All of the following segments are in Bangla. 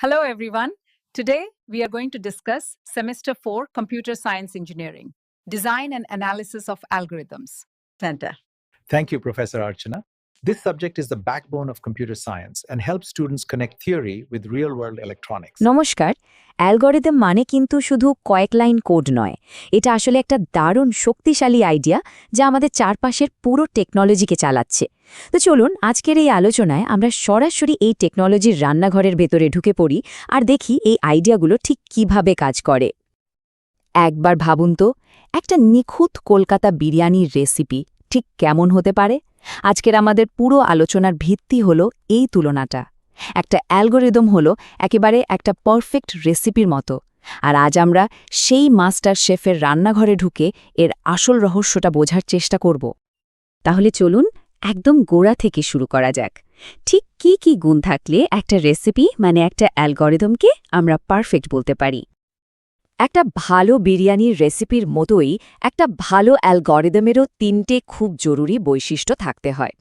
Hello, everyone. Today, we are going to discuss Semester 4 Computer Science Engineering Design and Analysis of Algorithms. Center. Thank you, Professor Archana. This subject is the backbone of computer science and helps students connect theory with real world electronics. নমস্কার। অ্যালগরিদম মানে কিন্তু শুধু কয়েক লাইন কোড নয়। এটা আসলে একটা দারুণ শক্তিশালী আইডিয়া যা আমাদের চারপাশের পুরো টেকনোলজিকে চালাচ্ছে। তো চলুন, আজকের এই আলোচনায় আমরা সরাসরি এই টেকনোলজির রান্নাঘরের ভেতরে ঢুকে পড়ি আর দেখি এই আইডিয়াগুলো ঠিক কীভাবে কাজ করে। একবার ভাবুন তো, একটা নিখুঁত কলকাতা বিরিয়ানির রেসিপি ঠিক কেমন হতে পারে? আজকের আমাদের পুরো আলোচনার ভিত্তি হলো এই তুলনাটা। একটা অ্যালগোরিদম হলো একেবারে একটা পারফেক্ট রেসিপির মতো, আর আজ আমরা সেই মাস্টার শেফের রান্নাঘরে ঢুকে এর আসল রহস্যটা বোঝার চেষ্টা করব। তাহলে চলুন একদম গোড়া থেকে শুরু করা যাক। ঠিক কি কি গুণ থাকলে একটা রেসিপি মানে একটা অ্যালগরিদমকে আমরা পারফেক্ট বলতে পারি? একটা ভালো বিরিয়ানির রেসিপির মতোই একটা ভালো অ্যালগরিদমেরও তিনটে খুব জরুরি বৈশিষ্ট্য থাকতে হয়।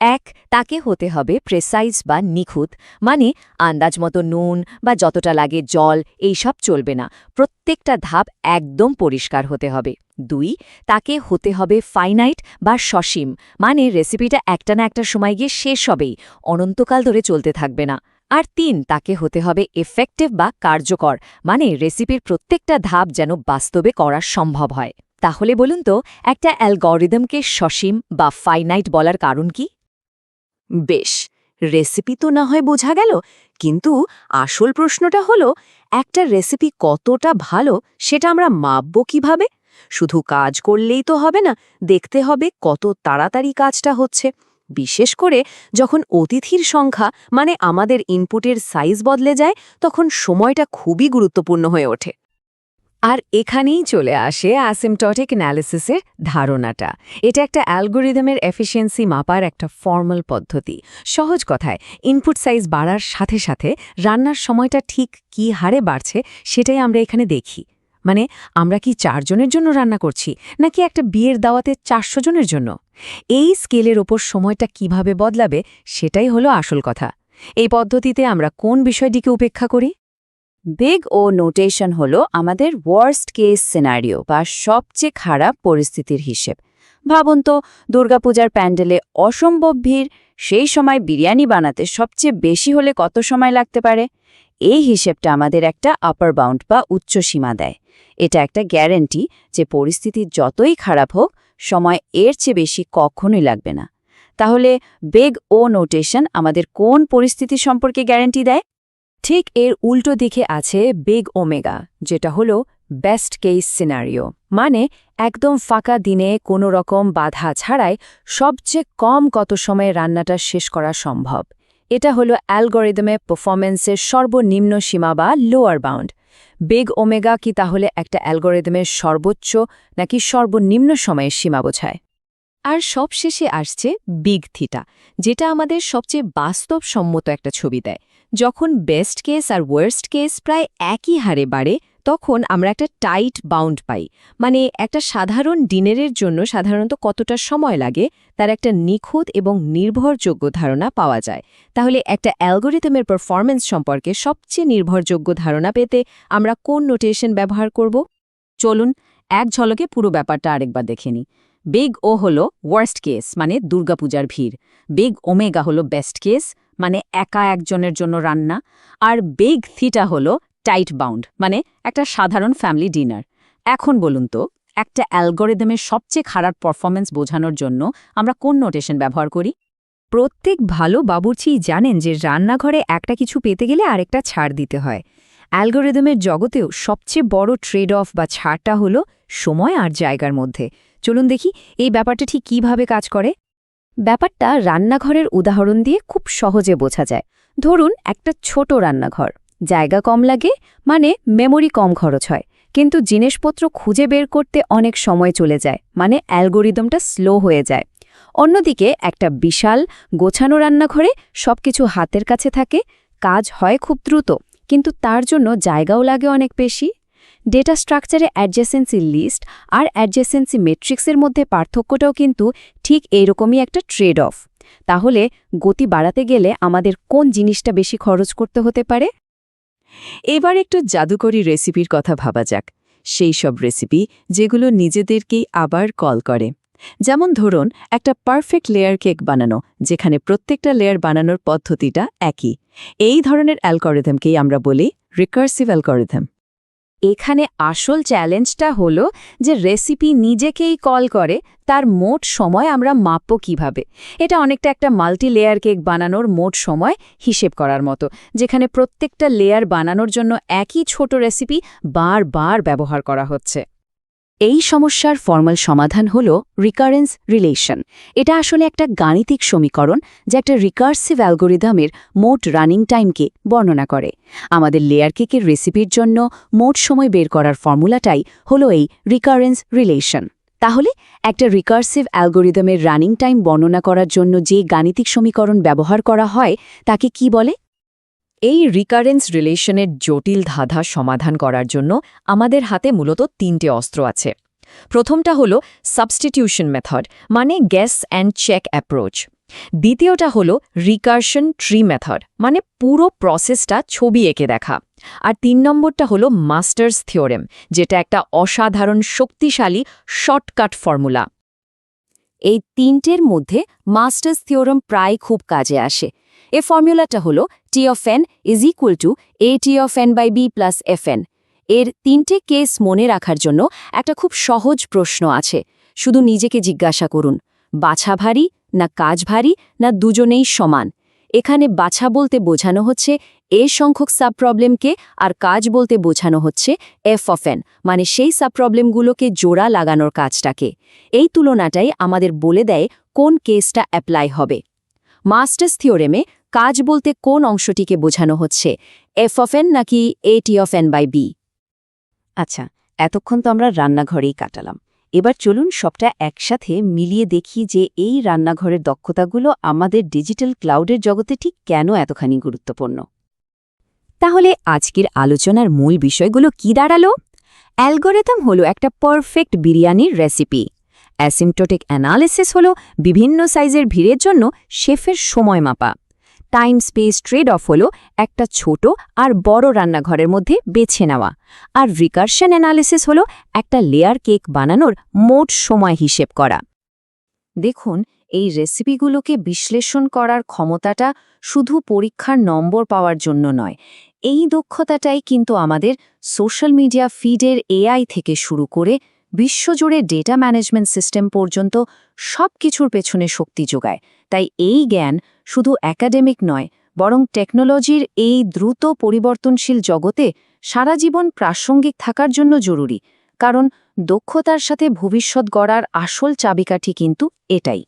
এক, তাকে হতে হবে প্রেসাইজ বা নিখুঁত মানে আন্দাজ মতো নুন বা যতটা লাগে জল এইসব চলবে না। প্রত্যেকটা ধাপ একদম পরিষ্কার হতে হবে। দুই, তাকে হতে হবে ফাইনাইট বা সসীম মানে রেসিপিটা একটা না একটা সময় গিয়ে শেষ হবেই, অনন্তকাল ধরে চলতে থাকবে না। আর তিন, তাকে হতে হবে এফেক্টিভ বা কার্যকর মানে রেসিপির প্রত্যেকটা ধাপ যেন বাস্তবে করা সম্ভব হয়। তাহলে বলুন তো, একটা অ্যালগরিদমকে সসীম বা ফাইনাইট বলার কারণ কি? বেশ রেসিপি তো না হয় বোঝা গেল, কিন্তু আসল প্রশ্নটা হলো, একটা রেসিপি কতটা ভালো সেটা আমরা মাপব কীভাবে? শুধু কাজ করলেই তো হবে না, দেখতে হবে কত তাড়াতাড়ি কাজটা হচ্ছে। বিশেষ করে যখন অতিথির সংখ্যা মানে আমাদের ইনপুটের সাইজ বদলে যায়, তখন সময়টা খুবই গুরুত্বপূর্ণ হয়ে ওঠে। আর এখানেই চলে আসে অ্যাসিমটটিক অ্যানালিসিসের ধারণাটা। এটা একটা অ্যালগোরিদমের এফিসিয়েন্সি মাপার একটা ফর্মাল পদ্ধতি। সহজ কথায় ইনপুট সাইজ বাড়ার সাথে সাথে রান্নার সময়টা ঠিক কি হারে বাড়ছে সেটাই আমরা এখানে দেখি। মানে আমরা কি চারজনের জন্য রান্না করছি, নাকি একটা বিয়ের দাওয়াতে চারশো জনের জন্য? এই স্কেলের ওপর সময়টা কীভাবে বদলাবে সেটাই হলো আসল কথা। এই পদ্ধতিতে আমরা কোন বিষয়টিকে উপেক্ষা করি? বেগ ও নোটেশন হল আমাদের ওয়ার্স্ট কেস সিনারিও বা সবচেয়ে খারাপ পরিস্থিতির হিসেব। ভাবুন তো, দুর্গাপূজার প্যান্ডেলে অসম্ভব ভিড়, সেই সময় বিরিয়ানি বানাতে সবচেয়ে বেশি হলে কত সময় লাগতে পারে? এই হিসেবটা আমাদের একটা আপার বাউন্ড বা উচ্চ সীমা দেয়। এটা একটা গ্যারেন্টি যে পরিস্থিতি যতই খারাপ হোক সময় এর চেয়ে বেশি কখনোই লাগবে না। তাহলে বেগ ও নোটেশন আমাদের কোন পরিস্থিতি সম্পর্কে গ্যারেন্টি দেয়? ঠিক এর উল্টো দিকে আছে বেগ ওমেগা, যেটা হলো বেস্ট কেস সিনারিও। মানে একদম ফাঁকা দিনে কোনো রকম বাধা ছাড়াই সবচেয়ে কম কত সময়ে রান্নাটা শেষ করা সম্ভব। এটা হলো অ্যালগোরিদমে পারফরমেন্সের সর্বনিম্ন সীমা বা লোয়ার বাউন্ড। বেগ ওমেগা কি তাহলে একটা অ্যালগোরেদমের সর্বোচ্চ নাকি সর্বনিম্ন সময়ের সীমা বোঝায়? আর সবশেষে আসছে বিগ থিটা, যেটা আমাদের সবচেয়ে বাস্তবসম্মত একটা ছবি দেয়। যখন বেস্ট কেস আর ওয়ার্স্ট কেস প্রায় একই হারে বাড়ে তখন আমরা একটা টাইট বাউন্ড পাই। মানে একটা সাধারণ ডিনারের জন্য সাধারণত কতটা সময় লাগে, তার একটা নিখুঁত এবং নির্ভরযোগ্য ধারণা পাওয়া যায়। তাহলে একটা অ্যালগোরিদমের পারফরমেন্স সম্পর্কে সবচেয়ে নির্ভরযোগ্য ধারণা পেতে আমরা কোন নোটেশন ব্যবহার করব? চলুন, এক ঝলকে পুরো ব্যাপারটা আরেকবার দেখে নিই। বেগ ও হল ওয়ার্স্ট কেস মানে দুর্গাপূজার ভিড়। বেগ ওমেগা হলো বেস্ট কেস মানে একা একজনের জন্য রান্না। আর বেগ থিটা হলো টাইট বাউন্ড মানে একটা সাধারণ ফ্যামিলি ডিনার এখন বলুন তো, একটা অ্যালগোরিদমের সবচেয়ে খারাপ পারফরমেন্স বোঝানোর জন্য আমরা কোন নোটেশন ব্যবহার করি? প্রত্যেক ভালো বাবুর্চিই জানেন যে রান্নাঘরে একটা কিছু পেতে গেলে আরেকটা ছাড় দিতে হয়। অ্যালগোরিদমের জগতেও সবচেয়ে বড় ট্রেড অফ বা ছাড়টা হলো সময় আর জায়গার মধ্যে। চলুন দেখি এই ব্যাপারটা ঠিক কীভাবে কাজ করে। ব্যাপারটা রান্নাঘরের উদাহরণ দিয়ে খুব সহজে বোঝা যায়। ধরুন একটা ছোট রান্নাঘর। জায়গা কম লাগে মানে মেমোরি কম খরচ হয়। কিন্তু জিনিসপত্র খুঁজে বের করতে অনেক সময় চলে যায় মানে অ্যালগোরিদমটা স্লো হয়ে যায়। অন্যদিকে একটা বিশাল গোছানো রান্নাঘরে সবকিছু হাতের কাছে থাকে, কাজ হয় খুব দ্রুত, কিন্তু তার জন্য জায়গাও লাগে অনেক বেশি। ডেটা স্ট্রাকচারে অ্যাডজেসেন্সি লিস্ট আর অ্যাডজেসেন্সি মেট্রিক্সের মধ্যে পার্থক্যটাও কিন্তু ঠিক এইরকমই একটা ট্রেড অফ তাহলে গতি বাড়াতে গেলে আমাদের কোন জিনিসটা বেশি খরচ করতে হতে পারে? এবার একটু জাদুকরি রেসিপির কথা ভাবা যাক। সেই সব রেসিপি যেগুলো নিজেদেরকেই আবার কল করে। যেমন ধরুন, একটা পারফেক্ট লেয়ার কেক বানানো, যেখানে প্রত্যেকটা লেয়ার বানানোর পদ্ধতিটা একই। এই ধরনের অ্যালকোরিথমকেই আমরা বলি রিকার্সিভ অ্যালগরিদম। এখানে আসল চ্যালেঞ্জটা হলো যে রেসিপি নিজেকেই কল করে, তার মোট সময় আমরা মাপবো কীভাবে। এটা অনেকটা একটা মাল্টি লেয়ার কেক বানানোর মোট সময় হিসেব করার মতো, যেখানে প্রত্যেকটা লেয়ার বানানোর জন্য একই ছোট রেসিপি বারবার ব্যবহার করা হচ্ছে। এই সমস্যার ফর্মাল সমাধান হল রিকারেন্স রিলেশন এটা আসলে একটা গাণিতিক সমীকরণ যা একটা রিকার্সিভ অ্যালগোরিদমের মোট রানিং টাইমকে বর্ণনা করে। আমাদের লেয়ার কেকের রেসিপির জন্য মোট সময় বের করার ফর্মুলাটাই হলো এই রিকারেন্স রিলেশন তাহলে একটা রিকার্সিভ অ্যালগোরিদমের রানিং টাইম বর্ণনা করার জন্য যে গাণিতিক সমীকরণ ব্যবহার করা হয়, তাকে কি বলে? এই রিকারেন্স রিলেশনের জটিল ধাঁধা সমাধান করার জন্য আমাদের হাতে মূলত তিনটে অস্ত্র আছে। প্রথমটা হলো সাবস্টিটিউশন মেথড মানে গ্যাস অ্যান্ড চেক অ্যাপ্রোচ দ্বিতীয়টা হলো রিকার্শন ট্রি মেথড মানে পুরো প্রসেসটা ছবি এঁকে দেখা। আর তিন নম্বরটা হলো মাস্টার্স থিওরেম যেটা একটা অসাধারণ শক্তিশালী শর্টকাট ফর্মুলা এই তিনটের মধ্যে মাস্টার্স থিওরেম প্রায় খুব কাজে আসে। এ ফর্মুলাটা হলো T of N is equal to A T of N by B plus F N এর তিনটে কেস মনে রাখার জন্য একটা খুব সহজ প্রশ্ন আছে। শুধু নিজেকে জিজ্ঞাসা করুন, বাছা ভারী না কাজ ভারী না দুজনেই সমান? এখানে বাছা বলতে বোঝানো হচ্ছে এ সংখ্যক সাব প্রবলেমকে আর কাজ বলতে বোঝানো হচ্ছে এফ অফ এন মানে সেই সাব প্রবলেমগুলোকে জোড়া লাগানোর কাজটাকে। এই তুলনাটাই আমাদের বলে দেয় কোন কেসটা অ্যাপ্লাই হবে। মাস্টার্স থিওরেমে কাজ বলতে কোন অংশটিকে বোঝানো হচ্ছে এফ অফ এন নাকি A T of N by B আচ্ছা এতক্ষণ তো আমরা রান্নাঘরেই কাটালাম। এবার চলুন সবটা একসাথে মিলিয়ে দেখি যে এই রান্নাঘরের দক্ষতাগুলো আমাদের ডিজিটাল ক্লাউডের জগতে ঠিক কেন এতখানি গুরুত্বপূর্ণ। তাহলে আজকের আলোচনার মূল বিষয়গুলো কি দাঁড়াল? অ্যালগোরিদম হলো একটা পারফেক্ট বিরিয়ানির রেসিপি। অ্যাসিমটোটিক অ্যানালিসিস হল বিভিন্ন সাইজের ভিড়ের জন্য শেফের সময় মাপা। টাইম স্পেস ট্রেড অফ হল একটা ছোট আর বড় রান্নাঘরের মধ্যে বেছে নেওয়া। আর রিকার্শন অ্যানালিসিস হল একটা লেয়ার কেক বানানোর মোট সময় হিসেব করা। দেখুন, এই রেসিপিগুলোকে বিশ্লেষণ করার ক্ষমতাটা শুধু পরীক্ষার নম্বর পাওয়ার জন্য নয়, এই দক্ষতাটাই কিন্তু আমাদের সোশ্যাল মিডিয়া ফিডের এআই থেকে শুরু করে বিশ্বজুড়ে ডেটা ম্যানেজমেন্ট সিস্টেম পর্যন্ত সব কিছুর পেছনে শক্তি যোগায়। তাই এই জ্ঞান শুধু একাডেমিক নয়, বরং টেকনোলজির এই দ্রুত পরিবর্তনশীল জগতে সারা জীবন প্রাসঙ্গিক থাকার জন্য জরুরি, কারণ দক্ষতার সাথে ভবিষ্যৎ গড়ার আসল চাবিকাঠি কিন্তু এটাই।